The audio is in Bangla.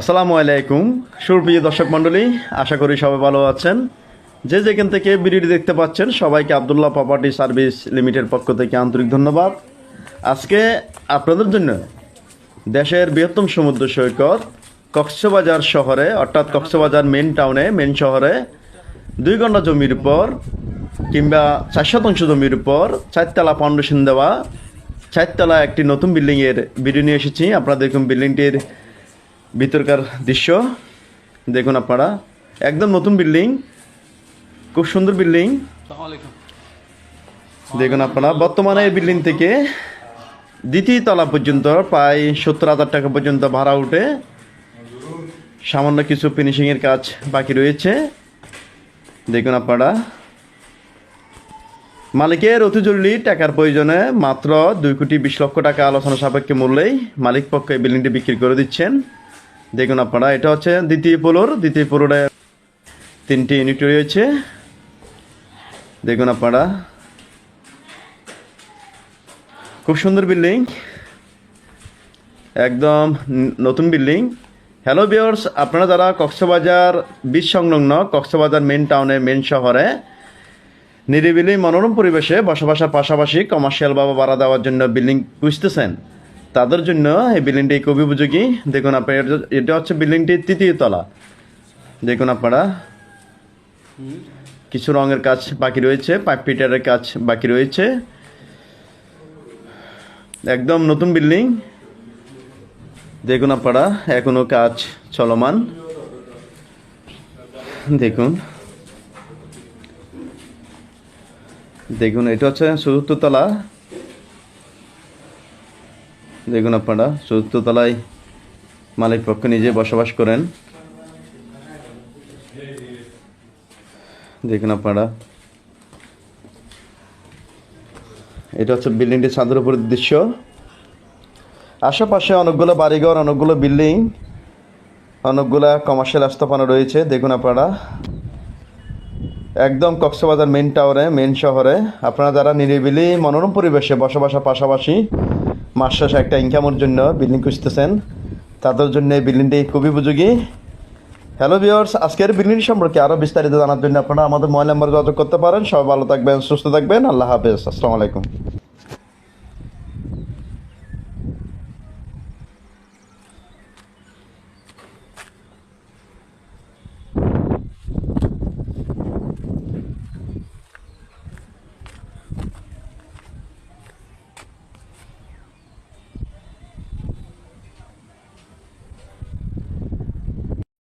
আসসালামু আলাইকুম। সুপ্রিয় দর্শক মণ্ডলী, আশা করি সবাই ভালো আছেন। যে যেখান থেকে ভিডিওটি দেখতে পাচ্ছেন, সবাইকে আবদুল্লাহ প্রপার্টি সার্ভিস লিমিটেড পক্ষ থেকে আন্তরিক ধন্যবাদ। আজকে আপনাদের জন্য দেশের বৃহত্তম সমুদ্র সৈকত কক্সবাজার শহরে, অর্থাৎ কক্সবাজার মেন টাউনে মেন শহরে, দুই ঘণ্টা জমির উপর কিংবা চার শতাংশ জমির উপর চারতলা ফাউন্ডেশন দেওয়া, চারতলা একটি নতুন বিল্ডিংয়ের ভিডিও নিয়ে এসেছি। আপনারা দেখুন বিল্ডিংটির ভিতরকার দৃশ্য। দেখুন আপনারা, একদম নতুন বিল্ডিং, খুব সুন্দর বিল্ডিং। দেখুন আপনারা, বর্তমানে এই বিল্ডিং থেকে দ্বিতীয় তলা পর্যন্ত, প্রায় সত্তর হাজার টাকা পর্যন্ত ভাড়া উঠে সামান্য কিছু ফিনিশিংয়ের কাজ বাকি রয়েছে। দেখুন আপনারা, মালিকের অতি জরুরি টাকার প্রয়োজনে মাত্র দুই কোটি বিশ লক্ষ টাকা আলোচনা সাপেক্ষে মূল্যেই মালিক পক্ষ বিল্ডিংটি বিক্রি করে দিচ্ছেন। দেখুন আপনারা, এটা হচ্ছে দ্বিতীয় ফ্লোর দ্বিতীয় ফ্লোরে তিনটি ইউনিট রয়েছে। দেখুন আপনারা। খুব সুন্দর বিল্ডিং। একদম নতুন বিল্ডিং। হ্যালো বিয়ার্স আপনারা যারা কক্সবাজার বিচ সংলগ্ন কক্সবাজার মেন টাউনে মেন শহরে, নিরিবিলি মনোরম পরিবেশে বসবাসের পাশাপাশি কমার্শিয়াল বাবা বাড়া দেওয়ার জন্য বিল্ডিং খুঁজতেছেন। তাদের জন্য এই বিল্ডিংটি খুবই উপযোগী। দেখুন আপনার, এটা- হচ্ছে বিল্ডিংটির তৃতীয় তলা। দেখুন আপনারা। কিছু রঙের কাজ বাকি রয়েছে, পাইপ ফিটারের কাজ বাকি রয়েছে। একদম নতুন বিল্ডিং। দেখুন আপনারা, এখনও কাজ চলমান। দেখুন। দেখুন, এটা হচ্ছে চতুর্থ তলা। দেখুন আপনারা, চতুর্থ তলায় মালিক পক্ষ নিজে বসবাস করেন। দেখুন আপনারা। এটা হচ্ছে বিল্ডিংটির ছাদের উপরের দৃশ্য। আশেপাশে অনেকগুলো বাড়িঘর, অনেকগুলো বিল্ডিং, অনেকগুলো কমার্শিয়াল আস্থাপনা রয়েছে। দেখুন আপনারা। একদম কক্সবাজার মেন টাওয়ারে মেন শহরে। আপনারা যারা নিরিবিলি, মনোরম পরিবেশে বসবাসের পাশাপাশি মাস শেষে একটা ইনকামের জন্য বিল্ডিং খুঁজতেছেন। তাদের জন্য এই বিল্ডিংটি খুবই উপযোগী। হ্যালো ভিওর্স আজকের বিল্ডিং সম্পর্কে আরও বিস্তারিত জানার জন্য আপনারা আমাদের মোবাইল নাম্বার যোগাযোগ করতে পারেন। সবাই ভালো থাকবেন, সুস্থ থাকবেন। আল্লাহ হাফেজ। আসসালামু আলাইকুম।